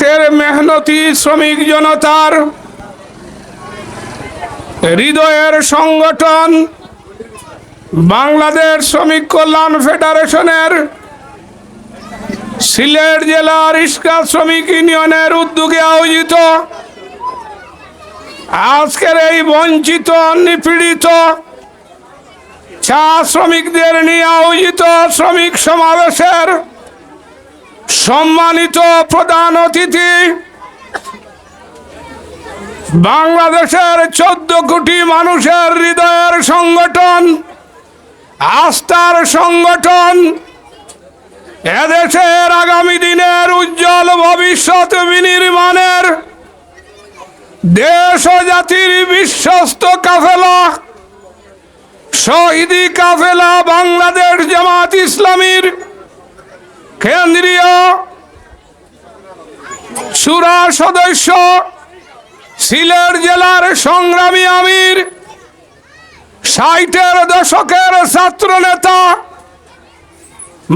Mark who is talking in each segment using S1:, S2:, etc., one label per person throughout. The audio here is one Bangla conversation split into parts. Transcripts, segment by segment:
S1: দেশের মেহনতি শ্রমিক জনতার হৃদয়ের সংগঠন বাংলাদেশ শ্রমিক কল্যাণ ফেডারেশনের সিলেট জেলার ইস্কাত শ্রমিক ইউনিয়নের উদ্যোগে আয়োজিত। আজকের এই বঞ্চিত, নিপীড়িত চা শ্রমিকদের নিয়ে আয়োজিত শ্রমিক সমাবেশের সম্মানিত প্রধান অতিথি, বাংলাদেশের চোদ্দ কোটি মানুষের হৃদয়ের সংগঠন, আস্থার সংগঠন, এদেশের আগামী দিনের উজ্জ্বল ভবিষ্যৎ বিনির্মাণের দেশ ও জাতির বিশ্বস্ত কাফেলা, শহীদি কাফেলা বাংলাদেশ জামাত ইসলামীর কেন্দ্রীয় সুরা সদস্য সিলেট জেলার সংগ্রামী আমির, ষাটের দশকের ছাত্র নেতা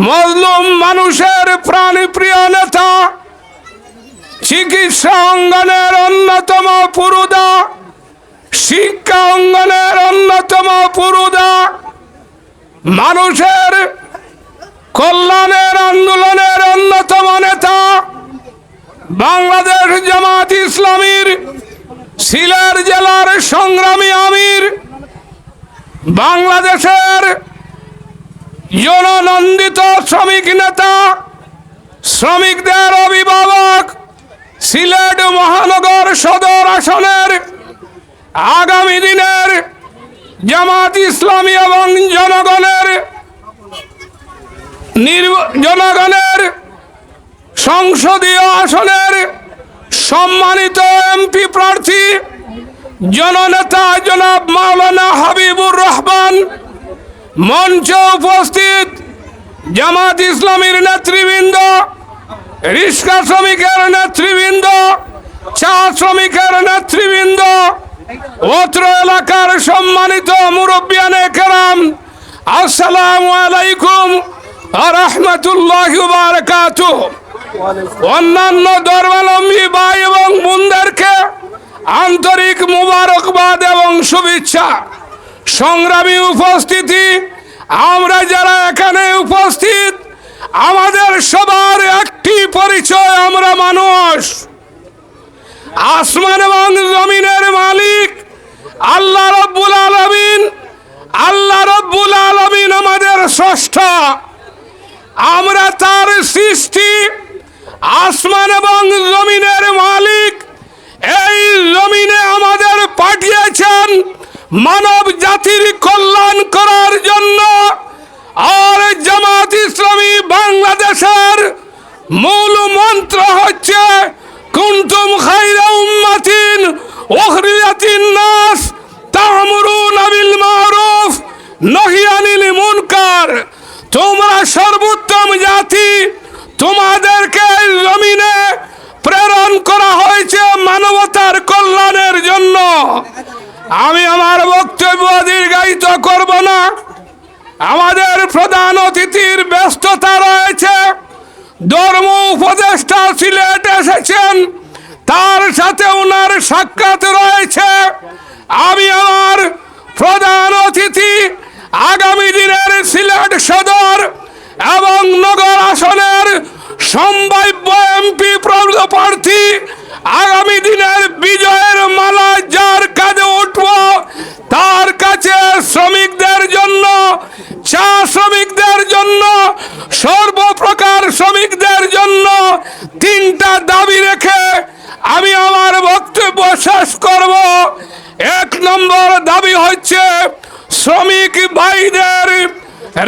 S1: মজলুম মানুষের প্রাণীপ্রিয় নেতা, চিকিৎসা অঙ্গনের অন্যতম পুরুদা, শিক্ষা অঙ্গনের অন্যতম পুরুদা, মানুষের কল্যাণের আন্দোলনের অন্যতম নেতা বাংলাদেশ জামাত ইসলামীর সিলেট জেলার সংগ্রামী আমির, বাংলাদেশের জননন্দিত শ্রমিক নেতা, শ্রমিকদের অভিভাবক, সিলেট মহানগর সদর আসনের আগামী দিনের জামাত ইসলামী এবং জনগণের জনগণের সংসদীয় আসনের সম্মানিত এমপি প্রার্থী জননেতা জনাব মাওলানা হাবিবুর রহমান, মঞ্চে উপস্থিত জামাত ইসলামীর নেতৃবৃন্দ, রিক্সা শ্রমিকের নেতৃবৃন্দ, চা শ্রমিকের নেতৃবৃন্দ, অত্র এলাকার সম্মানিত মুরব্বিয়ানে কেরাম, আসসালামু আলাইকুম। অন্যান্য ধর্মাবলম্বী ভাই এবং বোনদেরকে আন্তরিক মুবারকবাদ এবং শুভেচ্ছা। সংগ্রামী উপস্থিতি, আমরা যারা এখানে উপস্থিত, আমাদের সবার একটি পরিচয় আমরা মানুষ। আসমান এবং জমিনের মালিক আল্লাহ রব্বুল আলমিন। আল্লাহ রব্বুল আলমিন আমাদের স্রষ্টা। আমরা তার সৃষ্টি, আসমান এবং জমিনের মালিক। এই জমিনে আমাদের পাঠিয়েছেন মানব জাতির কল্যাণ করার জন্য। আর জামাত ইসলামী বাংলাদেশের মূল মন্ত্র হচ্ছে, কুন্তুম খাইরা সাথে ওনার সাক্ষাৎ রয়েছে। আমি আমার প্রধান অতিথি আগামী দিনের সিলেট সদর এবং নগর আসনের সম্ভাব্য এমপি প্রার্থী আগামী দিনের বিজয়ের মালা যার কাজে উঠব তার কাছে শ্রমিকদের জন্য চা শ্রমিকদের জন্য সর্বপ্রকার শ্রমিকদের জন্য তিনটা দাবি রেখে আমি আমার বক্তব্য শেষ করব এক নম্বর দাবি হচ্ছে শ্রমিক ভাইদের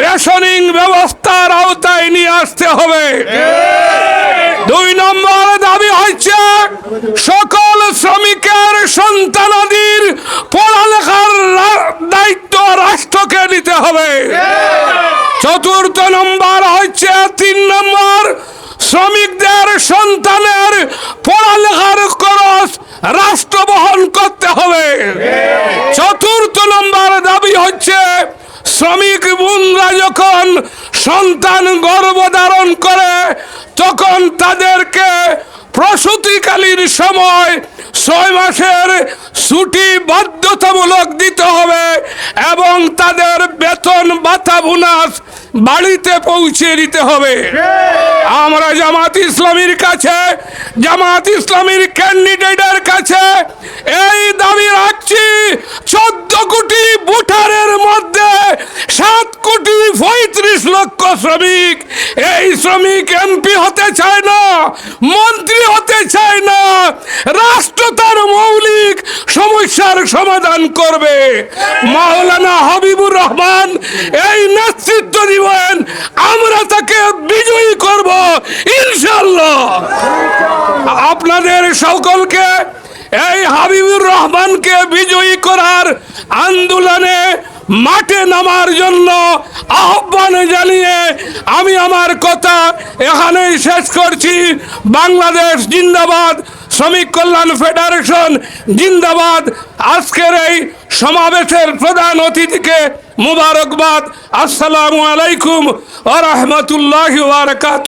S1: রেশনিং ব্যবস্থার আওতায় নিয়ে আসতে হবে। দুই নম্বর দাবি হচ্ছে, সকল শ্রমিকের সন্তানাদির পড়ালেখার দায়িত্ব রাষ্ট্রকে নিতে হবে। চতুর্থ নম্বর হচ্ছে, তিন নম্বর, শ্রমিকদের সন্তানের পড়ালেখার খরচ রাষ্ট্র বহন করতে হবে। চতুর্থ নম্বর দাবি হচ্ছে শ্রমিক বোনরা যখন সন্তান গর্ভধারণ করে তখন তাদেরকে প্রসূতি হরতালির সময় ছয় মাসের ছুটি বাধ্যতামূলক দিতে হবে এবং তাদের বেতন ভাতা বোনাস বাড়িতে পৌঁছে দিতে হবে। আমরা জামাত ইসলামীর কাছে, জামাত ইসলামীর ক্যান্ডিডেটের কাছে এই দাবি রাখছি, চোদ্দ কোটি ভোটারের মধ্যে সাত কোটি পঁয়ত্রিশ লক্ষ শ্রমিক এই শ্রমিক এমপি হতে চায় না, মন্ত্রী হতে চায় না, রাষ্ট্র তার মৌলিক সমস্যার সমাধান করবে। মাওলানা হাবিবুর রহমান, এই নেতৃত্ব দিবেন, আমরা তাকে বিজয়ী করব ইনশাল্লাহ আপনাদের সকলকে এই হাবিবুর রহমানকে বিজয়ী করার আন্দোলনে মাঠে নামার জন্য আহ্বান জানিয়ে আমি আমার কথা এখানেই শেষ করছি। বাংলাদেশ জিন্দাবাদ, শ্রমিক কল্যাণ ফেডারেশন জিন্দাবাদ। আজকের এই সমাবেশের প্রধান অতিথিকে মুবারকবাদ। আসসালামু আলাইকুম আ রহমতুল্লাহ বারকাত